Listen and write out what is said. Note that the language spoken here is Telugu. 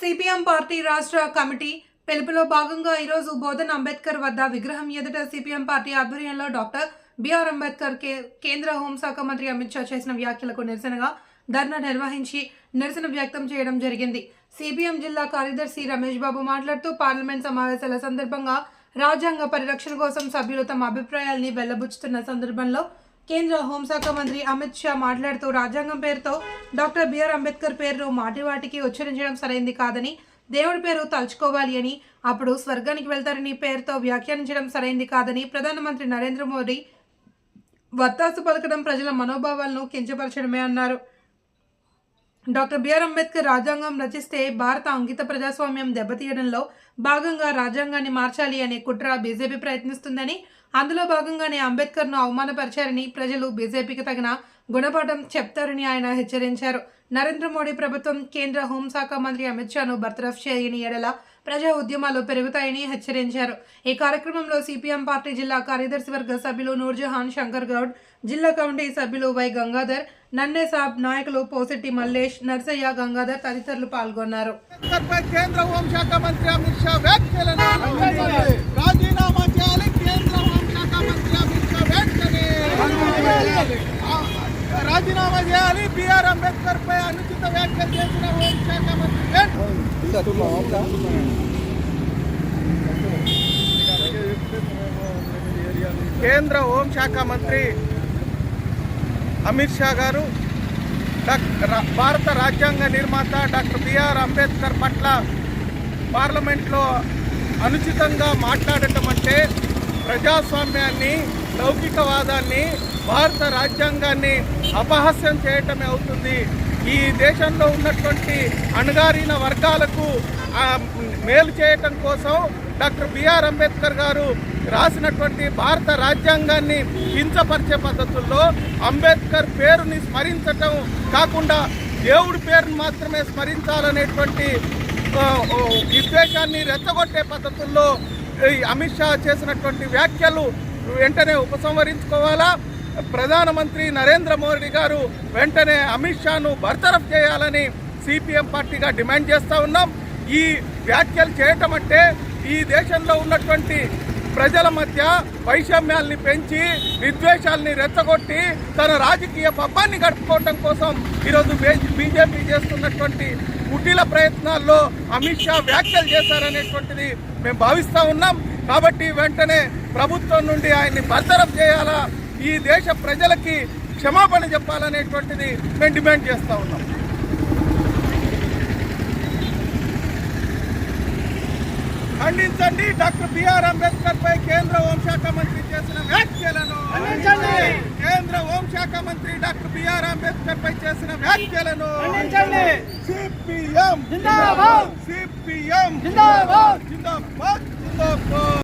సిపిఎం పార్టీ రాష్ట్ర కమిటీ పిలుపులో భాగంగా ఈరోజు బోధన్ అంబేద్కర్ వద్ద విగ్రహం ఎదుట సిపిఎం పార్టీ ఆధ్వర్యంలో డాక్టర్ బిఆర్ అంబేద్కర్ కే కేంద్ర హోంశాఖ మంత్రి అమిత్ షా చేసిన వ్యాఖ్యలకు నిరసనగా ధర్నా నిర్వహించి నిరసన వ్యక్తం చేయడం జరిగింది. సిపిఎం జిల్లా కార్యదర్శి రమేష్ బాబు మాట్లాడుతూ పార్లమెంట్ సమావేశాల సందర్భంగా రాజ్యాంగ పరిరక్షణ కోసం సభ్యులు తమ అభిప్రాయాల్ని వెల్లబుచ్చుతున్న సందర్భంలో కేంద్ర హోంశాఖ మంత్రి అమిత్ షా మాట్లాడుతూ రాజ్యాంగం పేరుతో డాక్టర్ బిఆర్ అంబేద్కర్ పేరును మాటివాటికి ఉచ్చరించడం సరైంది కాదని దేవుడి పేరు తలుచుకోవాలి అని అప్పుడు స్వర్గానికి వెళ్తారని పేరుతో వ్యాఖ్యానించడం సరైంది కాదని ప్రధానమంత్రి నరేంద్ర మోడీ వత్తాసు పలకడం ప్రజల మనోభావాలను కించపరచడమే అన్నారు. డాక్టర్ బిఆర్ అంబేద్కర్ రాజ్యాంగం రచిస్తే భారత అంకిత ప్రజాస్వామ్యం దెబ్బతీయడంలో భాగంగా రాజ్యాంగాన్ని మార్చాలి అనే కుట్ర బీజేపీ ప్రయత్నిస్తుందని అందులో భాగంగానే అంబేద్కర్ను అవమానపరిచారని ప్రజలు బీజేపీకి తగిన గుణపాఠం చెప్తారని ఆయన హెచ్చరించారు. నరేంద్ర మోడీ ప్రభుత్వం కేంద్ర హోంశాఖ మంత్రి అమిత్ షాను బర్తరఫ్ చేయని ఎడల ప్రజా ఉద్యమాలు పెరుగుతాయని హెచ్చరించారు. ఈ కార్యక్రమంలో సిపిఎం పార్టీ జిల్లా కార్యదర్శి వర్గ సభ్యులు నూర్జహాన్ శంకర్ గౌడ్ జిల్లా కమిటీ సభ్యులు వై గంగాధర్ నన్నే సాబ్ నాయకులు పోసెట్టి మల్లేష్ నర్సయ్య గంగాధర్ తదితరులు పాల్గొన్నారు. అంబేద్కర్పై కేంద్ర హోంశాఖ మంత్రి అమిత్ షా వ్యాఖ్యలను రాజీనామా చేయాలి కేంద్ర హోంశాఖ మంత్రి అమిత్ షా రాజీనామా చేయాలి బిఆర్ అంబేద్కర్ పై అనుచిత వ్యాఖ్యలు చేసిన హోంశాఖ మంత్రి వెంటనే కేంద్ర హోంశాఖ మంత్రి అమిత్ షా గారు డాక్- భారత రాజ్యాంగ నిర్మాత డాక్టర్ బిఆర్ అంబేద్కర్ పట్ల పార్లమెంట్లో అనుచితంగా మాట్లాడటం అంటే ప్రజాస్వామ్యాన్ని లౌకికవాదాన్ని భారత రాజ్యాంగాన్ని అపహాస్యం చేయటమే అవుతుంది. ఈ దేశంలో ఉన్నటువంటి అణగారిన వర్గాలకు మేలు చేయటం కోసం డాక్టర్ బిఆర్ అంబేద్కర్ గారు రాసినటువంటి భారత రాజ్యాంగాన్ని కించపరిచే పద్ధతుల్లో అంబేద్కర్ పేరుని స్మరించటం కాకుండా దేవుడి పేరుని మాత్రమే స్మరించాలనేటువంటి విద్వేషాన్ని రెచ్చగొట్టే పద్ధతుల్లో అమిత్ షా చేసినటువంటి వ్యాఖ్యలు వెంటనే ఉపసంహరించుకోవాలా? ప్రధానమంత్రి నరేంద్ర మోడీ గారు వెంటనే అమిత్ షాను బర్తరఫ్ చేయాలని సిపిఎం పార్టీగా డిమాండ్ చేస్తూ ఉన్నాం. ఈ వ్యాఖ్యలు చేయటం అంటే ఈ దేశంలో ఉన్నటువంటి ప్రజల మధ్య వైషమ్యాల్ని పెంచి విద్వేషాల్ని రెచ్చగొట్టి తన రాజకీయ పబ్బాన్ని గడుపుకోవటం కోసం ఈరోజు బీజేపీ చేస్తున్నటువంటి కుటీల ప్రయత్నాల్లో అమిత్ షా వ్యాఖ్యలు చేశారనేటువంటిది మేము భావిస్తూ ఉన్నాం. కాబట్టి వెంటనే ప్రభుత్వం నుండి ఆయన్ని బర్తరఫ్ చేయాలా ఈ దేశ ప్రజలకి క్షమాపణ చెప్పాలనేటువంటిది మేము డిమాండ్ చేస్తూ ఉన్నాం. ఖండించండి. డాక్టర్ బిఆర్ అంబేద్కర్ పై కేంద్ర హోంశాఖ మంత్రి చేసిన వ్యాఖ్యలను కేంద్ర హోంశాఖ మంత్రి డాక్టర్ బిఆర్ అంబేద్కర్ పై చేసిన వ్యాఖ్యలను సిపిఎం సిపిఎం జిందాబాద్. జిందాబాద్. జిందాబాద్.